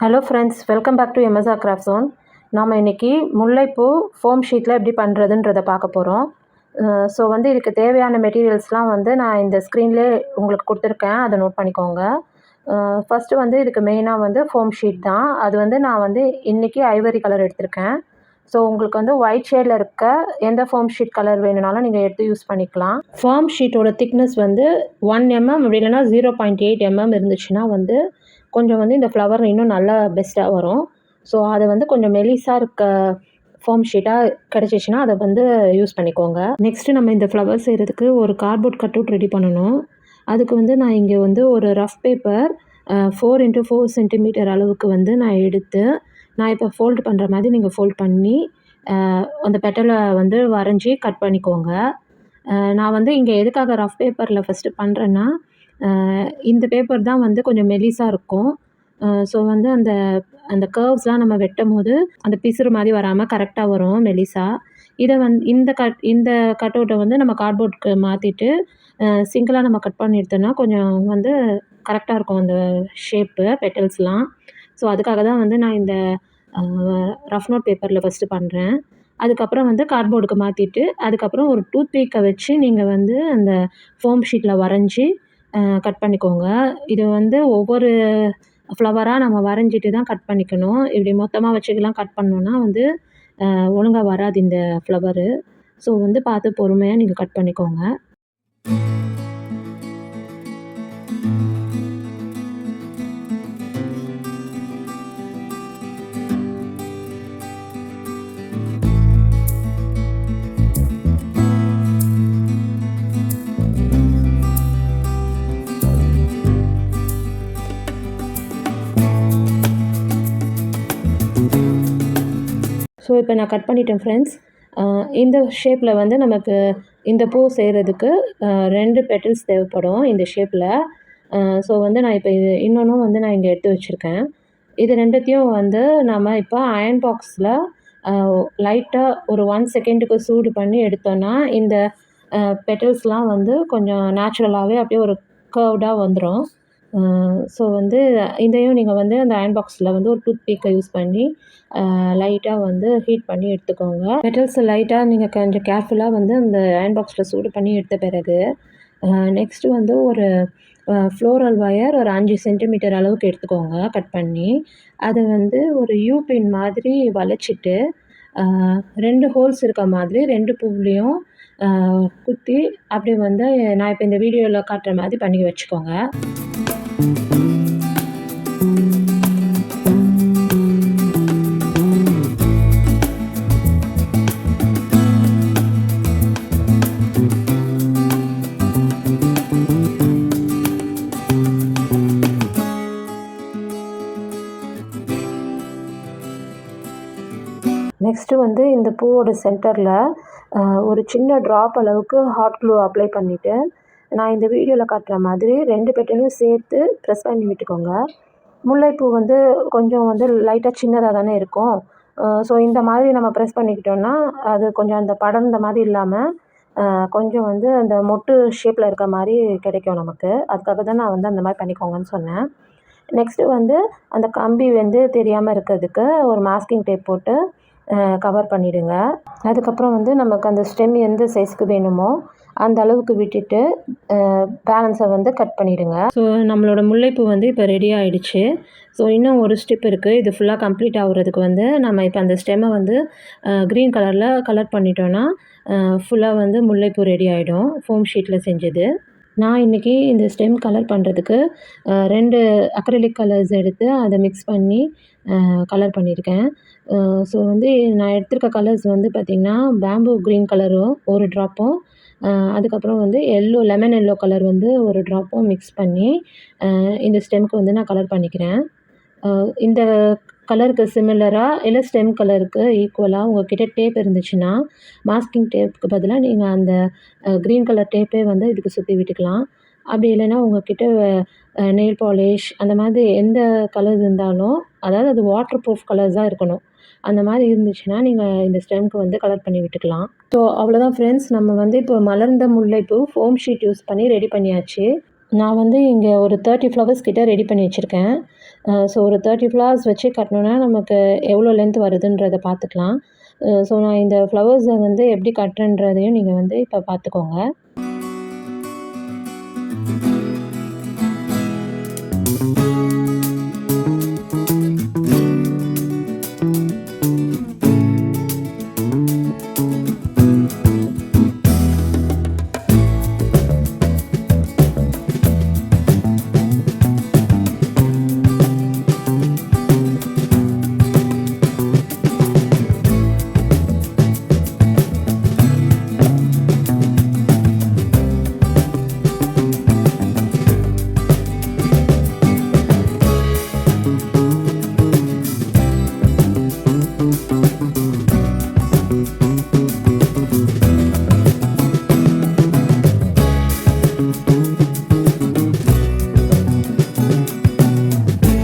Hello friends welcome back to MSR craft zone நாம் இன்றைக்கி முல்லைப்பூ ஃபோம் ஷீட்டில் எப்படி பண்ணுறதுன்றதை பார்க்க போகிறோம் ஸோ வந்து இதுக்கு தேவையான மெட்டீரியல்ஸ்லாம் வந்து நான் இந்த ஸ்க்ரீன்லேயே உங்களுக்கு கொடுத்துருக்கேன். அதை நோட் பண்ணிக்கோங்க. ஃபஸ்ட்டு வந்து இதுக்கு மெயினாக வந்து ஃபோம் ஷீட் தான். அது வந்து நான் வந்து இன்றைக்கி ஐவரி கலர் எடுத்திருக்கேன். ஸோ உங்களுக்கு வந்து ஒயிட் ஷேடில் இருக்க எந்த ஃபார்ம் ஷீட் கலர் வேணுனாலும் நீங்கள் எடுத்து யூஸ் பண்ணிக்கலாம். ஃபார்ம் ஷீட்டோட திக்னஸ் வந்து ஒன் எம்எம் mm, அப்படி இல்லைனா ஜீரோ பாயிண்ட் எயிட் எம்எம் இருந்துச்சுன்னா வந்து கொஞ்சம் வந்து இந்த ஃப்ளவர் இன்னும் நல்லா பெஸ்ட்டாக வரும். ஸோ அதை வந்து கொஞ்சம் மெலிசாக இருக்க ஃபார்ம் ஷீட்டாக கிடச்சிச்சின்னா அதை வந்து யூஸ் பண்ணிக்கோங்க. நெக்ஸ்ட்டு நம்ம இந்த ஃப்ளவர் செய்கிறதுக்கு ஒரு கார்ட்போர்ட் கட்டவுட் ரெடி பண்ணணும். அதுக்கு வந்து நான் இங்கே வந்து ஒரு rough paper four into four centimetre அளவுக்கு வந்து நான் எடுத்து நான் இப்போ ஃபோல்டு பண்ணுற மாதிரி நீங்கள் ஃபோல்ட் பண்ணி அந்த பெட்டலை வந்து வரைஞ்சி கட் பண்ணிக்கோங்க. நான் வந்து இங்கே எதுக்காக ரஃப் பேப்பரில் ஃபஸ்ட்டு பண்ணுறேன்னா இந்த பேப்பர் தான் வந்து கொஞ்சம் மெலிசாக இருக்கும். ஸோ வந்து அந்த அந்த கர்வ்ஸ்லாம் நம்ம வெட்டும்போது அந்த பிசுறு மாதிரி வராமல் கரெக்டாக வரும் மெலிசா. இதை வந் இந்த கட் இந்த கட் அவுட்டை வந்து நம்ம கார்ட்போர்டுக்கு மாற்றிட்டு சிங்கிளாக நம்ம கட் பண்ணி எடுத்தோம்னா கொஞ்சம் வந்து கரெக்டாக இருக்கும் அந்த ஷேப்பு பெட்டல்ஸ்லாம் ஸோ அதுக்காக தான் வந்து நான் இந்த ரஃப் நோட் பேப்பரில் ஃபஸ்ட்டு பண்ணுறேன் அதுக்கப்புறம் வந்து கார்ட்போர்டுக்கு மாற்றிட்டு அதுக்கப்புறம் ஒரு டூத் பீக்கை வச்சு நீங்கள் வந்து அந்த ஃபோம் ஷீட்டில் வரைஞ்சி கட் பண்ணிக்கோங்க. இது வந்து ஒவ்வொரு ஃப்ளவராக நம்ம வரைஞ்சிட்டு தான் கட் பண்ணிக்கணும். இப்படி மொத்தமாக வச்சுக்கலாம் கட் பண்ணோன்னா வந்து ஒழுங்காக வராது இந்த ஃப்ளவரு ஸோ வந்து பார்த்து பொறுமையாக நீங்கள் கட் பண்ணிக்கோங்க. ஸோ இப்போ நான் கட் பண்ணிட்டேன் ஃப்ரெண்ட்ஸ் இந்த ஷேப்பில் வந்து நமக்கு இந்த பூ செய்கிறதுக்கு ரெண்டு பெட்டல்ஸ் தேவைப்படும் இந்த ஷேப்பில் ஸோ வந்து நான் இப்போ இது இன்னொன்றும் வந்து நான் இங்கே எடுத்து வச்சுருக்கேன். இது ரெண்டுத்தையும் வந்து நம்ம இப்போ அயன் பாக்ஸில் லைட்டாக ஒரு ஒன் செகண்டுக்கு சூடு பண்ணி எடுத்தோன்னா இந்த பெட்டல்ஸ்லாம் வந்து கொஞ்சம் நேச்சுரலாகவே அப்படியே ஒரு கர்வ்டாக வந்துடும் ஸோ வந்து இதையும் நீங்கள் வந்து அந்த அயன் பாக்ஸில் வந்து ஒரு டூத் பீக்கை யூஸ் பண்ணி லைட்டாக வந்து ஹீட் பண்ணி எடுத்துக்கோங்க. மெட்டல்ஸை லைட்டாக நீங்கள் கொஞ்சம் கேர்ஃபுல்லாக வந்து அந்த அயன் பாக்ஸில் சூடு பண்ணி எடுத்த பிறகு நெக்ஸ்ட்டு வந்து ஒரு ஃப்ளோரல் ஒயர் ஒரு அஞ்சு சென்டிமீட்டர் அளவுக்கு எடுத்துக்கோங்க கட் பண்ணி. அதை வந்து ஒரு யூ பின் மாதிரி வளைச்சிட்டு ரெண்டு ஹோல்ஸ் இருக்க மாதிரி ரெண்டு பூவிலையும் குத்தி அப்படி வந்து நான் இப்போ இந்த வீடியோவில் காட்டுற மாதிரி பண்ணி வச்சுக்கோங்க. நெக்ஸ்ட்டு வந்து இந்த பூவோட சென்டரில் ஒரு சின்ன ட்ராப் அளவுக்கு ஹாட் க்ளூ அப்ளை பண்ணிவிட்டு நான் இந்த வீடியோவில் காட்டுற மாதிரி ரெண்டு பெட்டலையும் சேர்த்து ப்ரெஸ் பண்ணி விட்டுக்கோங்க. முல்லைப்பூ வந்து கொஞ்சம் வந்து லைட்டாக சின்னதாக தானே இருக்கும். ஸோ இந்த மாதிரி நம்ம ப்ரெஸ் பண்ணிக்கிட்டோம்னா அது கொஞ்சம் அந்த படர்ந்த மாதிரி இல்லாமல் கொஞ்சம் வந்து அந்த மொட்டு ஷேப்பில் இருக்க மாதிரி கிடைக்கும் நமக்கு. அதுக்காக தான் நான் வந்து அந்த மாதிரி பண்ணிக்கோங்கன்னு சொன்னேன். நெக்ஸ்ட்டு வந்து அந்த கம்பி வந்து தெரியாமல் இருக்கிறதுக்கு ஒரு மாஸ்கிங் டேப் போட்டு கவர் பண்ணிவிடுங்க அதுக்கப்புறம் வந்து நமக்கு அந்த ஸ்டெம் எந்த சைஸ்க்கு வேணுமோ அந்த அளவுக்கு விட்டுட்டு பேலன்ஸை வந்து கட் பண்ணிவிடுங்க ஸோ நம்மளோட முல்லைப்பூ வந்து இப்போ ரெடி ஆகிடுச்சு ஸோ இன்னும் ஒரு ஸ்டெப் இருக்குது இது ஃபுல்லாக கம்ப்ளீட் ஆகுறதுக்கு வந்து நம்ம இப்போ அந்த ஸ்டெம்மை வந்து க்ரீன் கலரில் கலர் பண்ணிட்டோன்னா ஃபுல்லாக வந்து முல்லைப்பூ ரெடி ஆகிடும் ஃபோம் ஷீட்டில் செஞ்சது. நான் இன்றைக்கி இந்த ஸ்டெம் கலர் பண்ணுறதுக்கு ரெண்டு அக்ரலிக் கலர்ஸ் எடுத்து அதை மிக்ஸ் பண்ணி கலர் பண்ணியிருக்கேன். ஸோ வந்து நான் எடுத்திருக்க கலர்ஸ் வந்து பார்த்திங்கன்னா பேம்பு க்ரீன் கலரும் ஒரு ட்ராப்பும் அதுக்கப்புறம் வந்து எல்லோ லெமன் எல்லோ கலர் வந்து ஒரு ட்ராப்பும் மிக்ஸ் பண்ணி இந்த ஸ்டெம்க்கு வந்து நான் கலர் பண்ணிக்கிறேன். இந்த கலருக்கு சிமிலராக இல்லை ஸ்டெம் கலருக்கு ஈக்குவலாக உங்கள்கிட்ட டேப் இருந்துச்சுன்னா மாஸ்கிங் டேப்புக்கு பதிலாக நீங்கள் அந்த க்ரீன் கலர் டேப்பே வந்து இதுக்கு சுற்றி விட்டுக்கலாம். அப்படி இல்லைன்னா உங்கள்கிட்ட நெயில் பாலிஷ் அந்த மாதிரி எந்த கலர்ஸ் இருந்தாலும் அதாவது அது வாட்டர் ப்ரூஃப் கலர்ஸாக இருக்கணும். அந்த மாதிரி இருந்துச்சுன்னா நீங்கள் இந்த ஸ்டெம்க்கு வந்து கலர் பண்ணி விட்டுக்கலாம். ஸோ அவ்வளோதான் ஃப்ரெண்ட்ஸ் நம்ம வந்து இப்போ மலர்ந்த முல்லைப்பூ ஃபோம் ஷீட் யூஸ் பண்ணி ரெடி பண்ணியாச்சு. நான் வந்து இங்கே ஒரு தேர்ட்டி ஃப்ளவர்ஸ் கிட்டே ரெடி பண்ணி வச்சுருக்கேன். ஸோ ஒரு தேர்ட்டி ஃப்ளவர்ஸ் வச்சு கட்டினோன்னா நமக்கு எவ்வளோ லென்த் வருதுன்றதை பார்த்துக்கலாம். ஸோ நான் இந்த ஃப்ளவர்ஸை வந்து எப்படி கட்டுறேன்றதையும் நீங்கள் வந்து இப்போ பார்த்துக்கோங்க.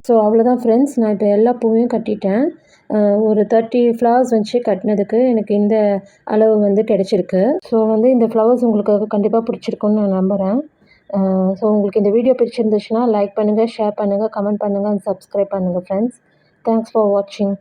ஸோ அவ்வளோதான் ஃப்ரெண்ட்ஸ் நான் இப்போ எல்லா பூவையும் கட்டிட்டேன். ஒரு தேர்ட்டி ஃப்ளவர்ஸ் வச்சு கட்டினதுக்கு எனக்கு இந்த அளவு வந்து கிடச்சிருக்கு. ஸோ வந்து இந்த ஃப்ளவர்ஸ் உங்களுக்கு கண்டிப்பாக பிடிச்சிருக்குன்னு நான் நம்புகிறேன் ஸோ உங்களுக்கு இந்த வீடியோ பிடிச்சிருந்துச்சுன்னா லைக் பண்ணுங்கள் ஷேர் பண்ணுங்கள் கமெண்ட் பண்ணுங்கள் அண்ட் சப்ஸ்கிரைப் பண்ணுங்கள் ஃப்ரெண்ட்ஸ் தேங்க்ஸ் ஃபார் வாட்சிங்